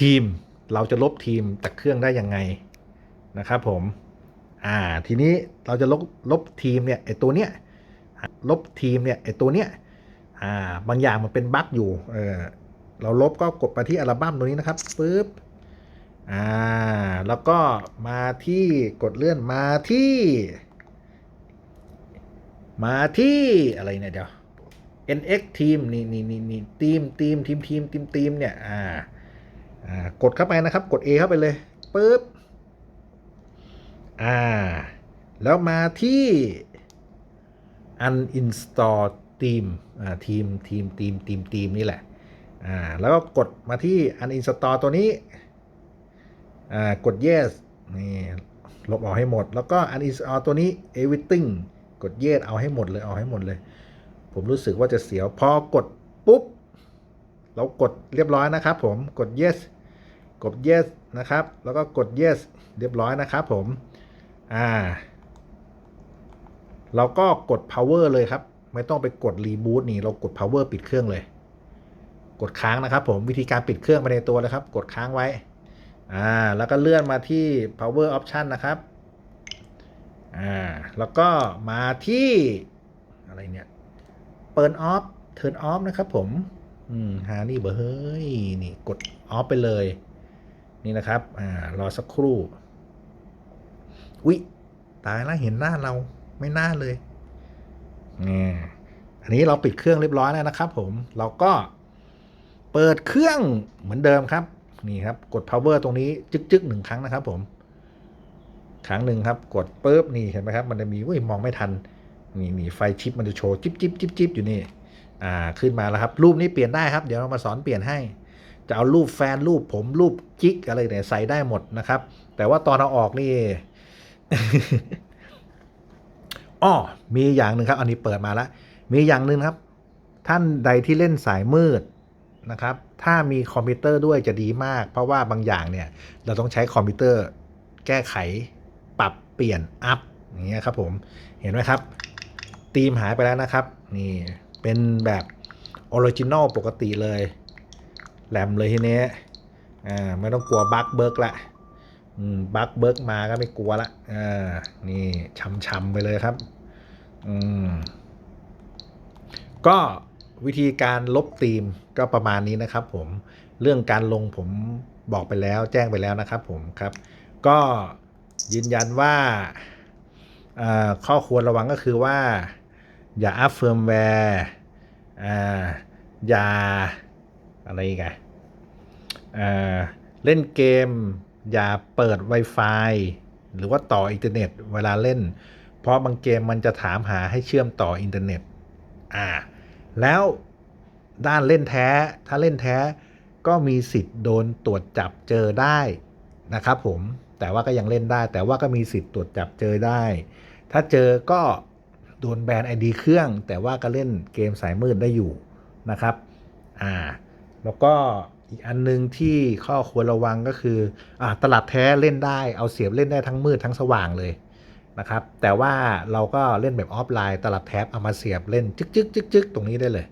ทีมเราจะลบทีมจากเครื่องได้ยังไงนะครับผม อ่า ทีนี้เราจะลบลบทีมเนี่ยไอตัวเนี้ยลบทีมเนี่ยไอตัวเนี้ย อ่า บางอย่างมันเป็นบั๊กอยู่ เออ เราลบก็กดไปที่อัลบั้มตัวนี้นะครับปึ๊บ อ่า แล้วก็มาที่กดเลื่อนมาที่ มาที่อะไรเนี่ยเดี๋ยว NX ทีมนี่นี่นี่นี่ทีมทีมทีมทีมทีมทีมเนี่ย อ่า กดเข้าไปนะครับ กด A เข้าไปเลยปึ๊บอ่า แล้วมาที่ uninstall team อ่าทีมทีมทีมทีมทีมนี่แหละอ่าแล้วก็กดมาที่ uninstall ตัวนี้อ่ากด yes นี่ลบออกให้หมด แล้วก็ uninstall ตัวนี้ everything กด yes เอาให้หมดเลยเอาให้หมดเลย ผมรู้สึกว่าจะเสียวพอกดปุ๊บ เรากดเรียบร้อยนะครับผมกด yes กด yes นะครับ แล้วก็กด yes เรียบร้อยนะครับผม อ่า เราก็กด power เลยครับ ไม่ต้องไปกด reboot นี่ เรากด power ปิดเครื่องเลย กดค้างนะครับผม วิธีการปิดเครื่องไปในตัวเลยครับ กดค้างไว้ อ่า แล้วก็เลื่อนมาที่ power option นะครับ อ่า แล้วก็มาที่อะไรเนี่ย เปิดออฟเทิร์นออฟนะครับผม อืม หานี่เบอร์เฮ้ย นี่กดออฟไปเลย นี่นะครับอ่ารอสักครู่อุ๊ยตายแล้วเห็นหน้าเราไม่น่าเลยนี่อันนี้เราปิดเครื่องเรียบร้อยแล้วนะครับ ผมเราก็เปิดเครื่องเหมือนเดิมครับ นี่ครับ กด power ตรงนี้จึ๊กๆหนึ่งครั้งนะครับ ผมครั้งหนึ่งครับ กดปุ๊บนี่เห็นไหมครับ มันจะมีอุ้ยมองไม่ทันนี่นี่ไฟชิปมันจะโชว์จิ๊บจิ๊บจิ๊บจิ๊บอยู่นี่ อ่าขึ้นมาแล้วครับ รูปนี้เปลี่ยนได้ครับ เดี๋ยวเรามาสอนเปลี่ยนให้ จะเอารูปแฟนรูปผมรูปกิ๊กอะไรเนี่ยใส่ได้หมดนะครับ แต่ว่าตอนเอาออกนี่อ้อมีอย่างหนึ่งครับ อันนี้เปิดมาแล้ว มีอย่างหนึ่งครับ ท่านใดที่เล่นสายมืดนะครับ ถ้ามีคอมพิวเตอร์ด้วยจะดีมาก เพราะว่าบางอย่างเนี่ย เราต้องใช้คอมพิวเตอร์แก้ไข ปรับเปลี่ยนอัพอย่างเงี้ยครับ ผม เห็นไหมครับธีมหายไปแล้วนะครับ นี่เป็นแบบออริจินอลปกติเลย แหลมเลยทีนี้อ่าไม่ต้องกลัวบั๊กเบิร์กละอืมบั๊กเบิร์กมาก็ไม่กลัวละอ่านี่ช้ำๆไปเลยครับอืมก็วิธีการลบธีมก็ประมาณนี้นะครับผมเรื่องการลงผมบอกไปแล้วแจ้งไปแล้วนะครับผมครับ ก็ยืนยันว่าอ่าข้อควรระวังก็คือว่า อย่าอัพเฟิร์มแวร์อ่าอย่า อะไรอีกอะเล่นเกมอย่าเปิด Wi-Fi หรือว่าต่ออินเทอร์เน็ตเวลาเล่น เพราะบางเกมมันจะถามหาให้เชื่อมต่ออินเทอร์เน็ตอ่าแล้วด้านเล่นแท้ ถ้าเล่นแท้ก็มีสิทธิ์โดนตรวจจับเจอได้นะครับผมแต่ว่าก็ยังเล่นได้ แต่ว่าก็มีสิทธิ์ตรวจจับเจอได้ ถ้าเจอก็โดนแบน ID เครื่อง แต่ว่าก็เล่นเกมสายมืดได้อยู่นะครับ อ่า แล้วก็อีกอันนึงที่ข้อควรระวังก็คืออตลับแท้เล่นได้เอาเสียบเล่นได้ทั้งมืดทั้งสว่างเลยนะครับ แต่ว่าเราก็เล่นแบบออฟไลน์ ตลับแท็บเอามาเสียบเล่นจึ๊กจึ๊กจึ๊กจึ๊กตรงนี้ได้เลย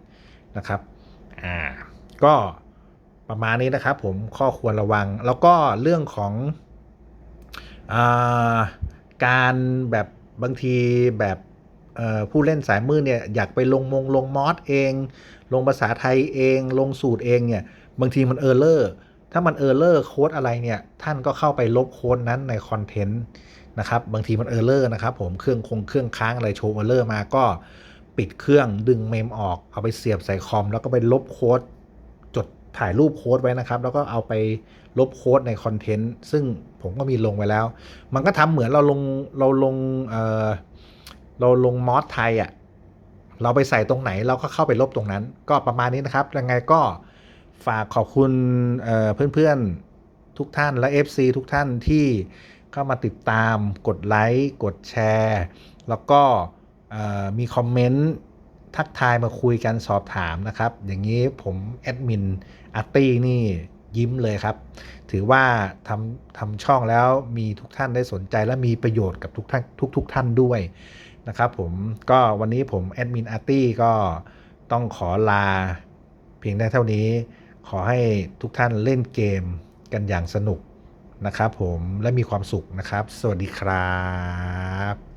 นะครับอ่าก็ประมาณนี้นะครับผมข้อควรระวังแล้วก็เรื่องของอการแบบบางทีแบบ ผู้เล่นสายมือเนี่ยอยากไปลงมงลงมอสเอง ลงภาษาไทยเอง ลงสูตรเองเนี่ยบางทีมันเออร์เลอร์ถ้ามันเออร์เลอร์โค้ดอะไรเนี่ยท่านก็เข้าไปลบโค้ดนั้นในคอนเทนต์นะครับบางทีมันเออร์เลอร์นะครับผมเครื่องคงเครื่องค้างอะไรโชว์เออร์เลอร์มาก็ปิดเครื่องดึงเมมออกเอาไปเสียบใส่คอม แล้วก็ไปลบโค้ดจดถ่ายรูปโค้ดไว้นะครับ แล้วก็เอาไปลบโค้ดในคอนเทนต์ซึ่งผมก็มีลงไว้แล้ว มันก็ทำเหมือนเราลงเราลงเออ เราลงมอสไทยอะ่ะเราไปใส่ตรงไหนเราก็เข้าไปลบตรงนั้น ก็ประมาณนี้นะครับ ยังไงก็ฝากขอบคุณเเพื่อนๆทุกท่านและ FC ทุกท่านที่เข้ามาติดตามกดไลค์กดแชร์ แล้วก็มีคอมเมนต์ทักทายมาคุยกันสอบถามนะครับ อย่างนี้ผมแอดมินอาร์ตี้นี่ยิ้มเลยครับ ถือว่าทำทำช่องแล้วมีทุกท่านได้สนใจและมีประโยชน์กับทุกท่านทุกทุกท่านด้วย นะครับผมก็วันนี้ผมแอดมินอาร์ตี้ก็ต้องขอลาเพียงได้เท่านี้ ขอให้ทุกท่านเล่นเกมกันอย่างสนุกนะครับผมและมีความสุขนะครับ สวัสดีครับ